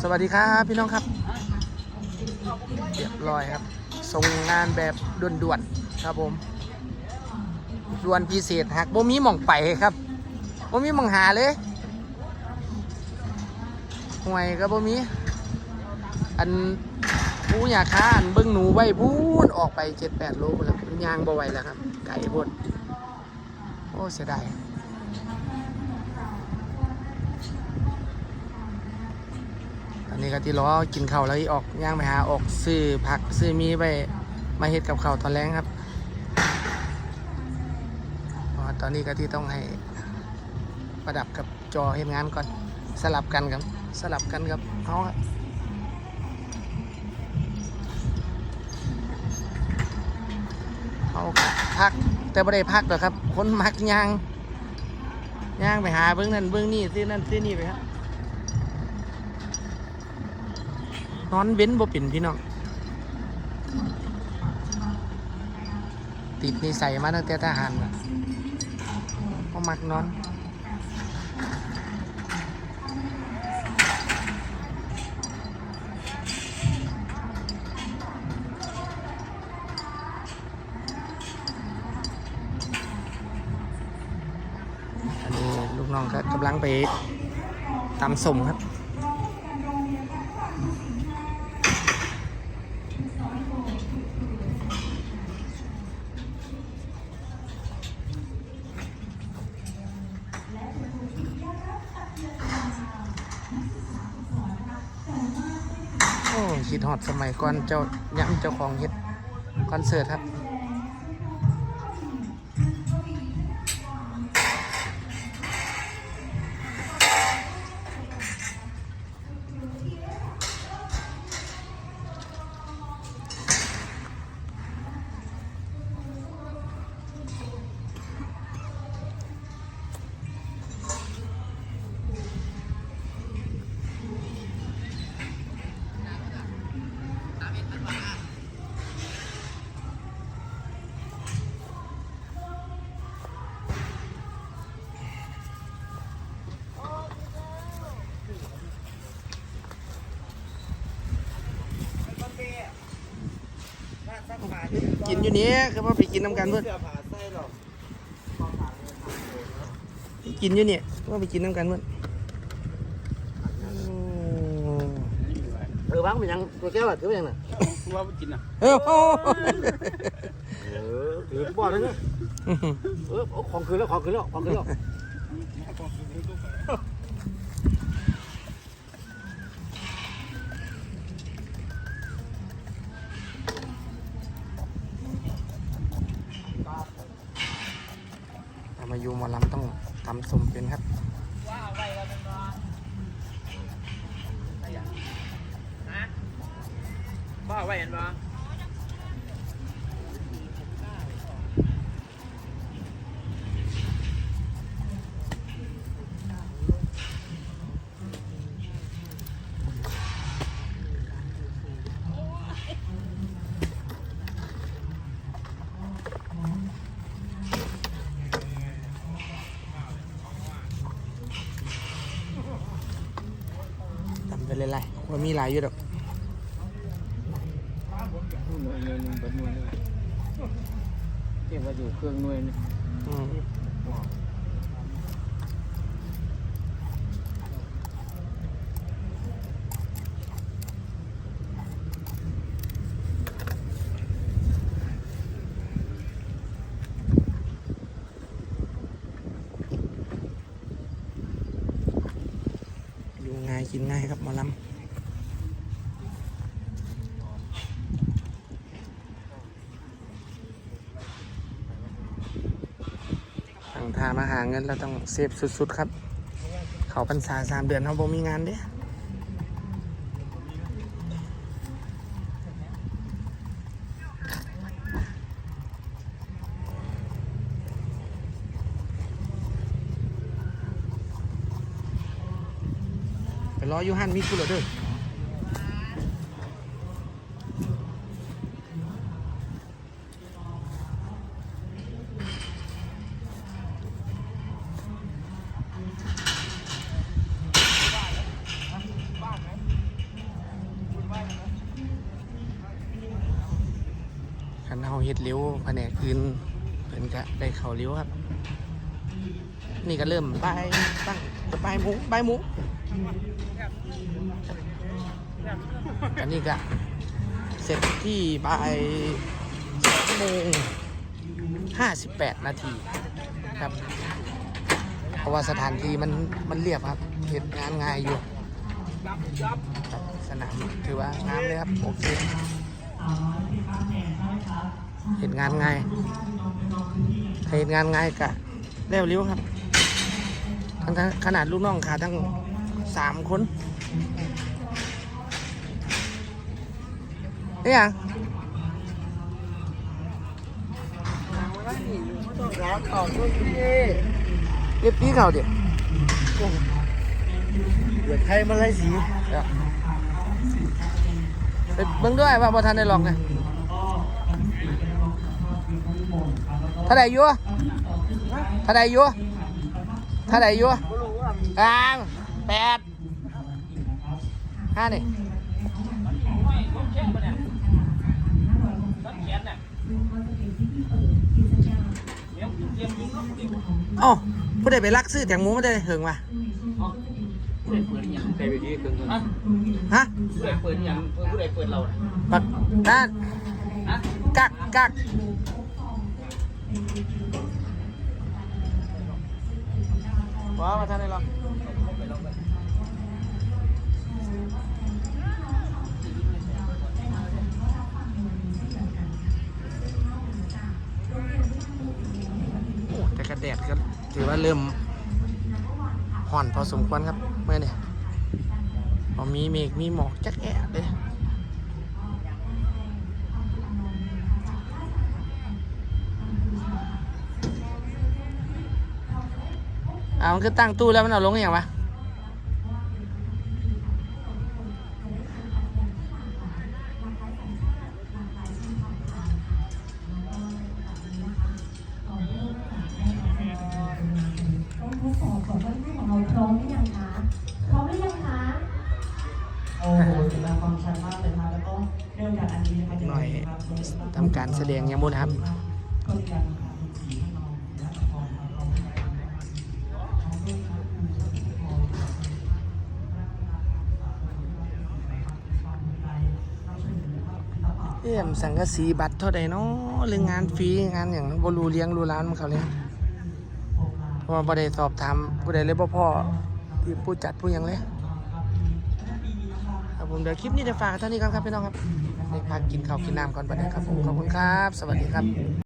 สวัสดีครับพี่น้องครับ เรียบร้อยครับ ส่งงานแบบด่วนๆครับผมด่วนพิเศษหักบ่มีหม่องไปครับบ่มีหม่องหาเลยห่วยก็บ่มีอันผู้อยากค้าอันเบิ้งหนูไว้พูนออกไปเจ็ดแปดโลแล้วมันยางบ่ไหวแล้วครับ ไก่พดโอ้เสียดาย ตอนนี้ก็ที่รอกินข้าวแล้วอีออกย่างไปหาออกซื้อผักซื้อมีไปมาเฮ็ดกับข้าวตอนแรงครับอตอนนี้ก็ที่ต้องให้ประดับกับจอเฮ็ดงานก่อนสลับกันครับสลับกันกับเขาครับเขาพักแต่ไม่ได้พักหรอกครับ คนมักย่างย่างไปหาเบื้องนั่นเบื้องนี่ซื้อนั่นซื้อนี่ไปครับ นอนเว้นบ่เป็นพี่น้อง ติดนิสัยมาตั้งแต่ทหารก็มักนอนอันนี้ลูกน้องก็กำลังไปตำสมครับ โอ้ คิดฮอดสมัยก่อนเจ้าย้ำเจ้าของเฮ็ดคอนเสิร์ตครับ กินอยู่นี้คือว่าไปกินน้ำกันเพื่อนเสื้อผ้าใส่หรอกกินอยู่นี่ว่าไปกินน้ำกันเพื่อนเออวางเป็นยังตัวแก้วอะถือเป็นยังน่ะว่าไปกินอะเออโอ้เออถือบ่อเลยเนี่ยเออเอาของคืนแล้วของคืนแล้วของคืนแล้ว ถ้ามาอยู่หมอลำต้องทำสมเป็นครับบ้าไว้เห็นปะ ทำไปเลยไร ว่ามีหลายอยู่ดอกหน่วยหนึ่งเป็นหน่วยเลยเก็บว่าอยู่เครื่องหน่วยนี่อืมอยู่ง่ายกินง่ายครับหมอลำ ทางทามาหาเงินเราต้องเซฟสุด ๆ ครับ เขาพรรษาสามเดือนเขาบ่มีงานเด้ไปรออยู่หันมีกูเหรอเด้อ เฮ็ดเลี้ยวแผนกอื่นเพิ่นก็ได้เขาเลี้ยวครับ นี่ก็เริ่มบ่ายตั้งบ่ายโมงบ่ายโมงอันนี้ก็เสร็จที่บ่ายสองโมงห้าสิบแปดนาทีครับ เพราะว่าสถานที่มันมันเรียบครับเหตุงานง่ายอยู่สนามถือว่างามเลยครับ โอเค หตุงานง่ายเหตุงานง่ายกะเร็วเร็วครับทั้งทั้งขนาดลูกน้องขาดทั้งสามคนนี่ยังร้านของพวกพี่เรียบพี่เขาเดี๋ยวเดี๋ยวใครมาไล่สีเดี๋ยวไปเบิ่งด้วยว่าบ่ทันได้ลองไงถ้าได้อยู่ถ้าได้อยู่ถ้าได้อยู่อ่าแปดห้านี่เอ้าผู้ใดไปลักซื้อแตงโมไม่ได้เหิงว่ะผู้ใดเปิดยังใครไปดีเครื่องเงินฮะผู้ใดเปิดยังผู้ใดเปิดเราบักนั่นฮะกักกัก ว้ามาทานได้หรอโอ้แต่กระแดดก็ถือว่าเริ่มห่อนพอสมควรครับเมื่อนี่พอมีเมฆมีหมอกจักแอะเลย อามันคือตั้งตู้แล้วมันเอาลงอย่างวะต้องทดสอบก่อนว่าหน้าของ เอี่ยมสังกะสีบัตรเท่าใดเนาะหรืองานฟรีงานอย่างบรูเลี้ยงรูร้านมันเขาเลยเพราะว่าบ่ได้สอบถามผู้ใดเลยบ่พ่อที่ผู้จัดผู้ยังเลยครับผมเดี๋ยวคลิปนี้จะฝากเท่านี้ก่อนครับพี่น้องครับเด็กพักกินข้าวกินน้ำก่อนบัดนี้ครับผมขอบคุณครับ สวัสดีครับ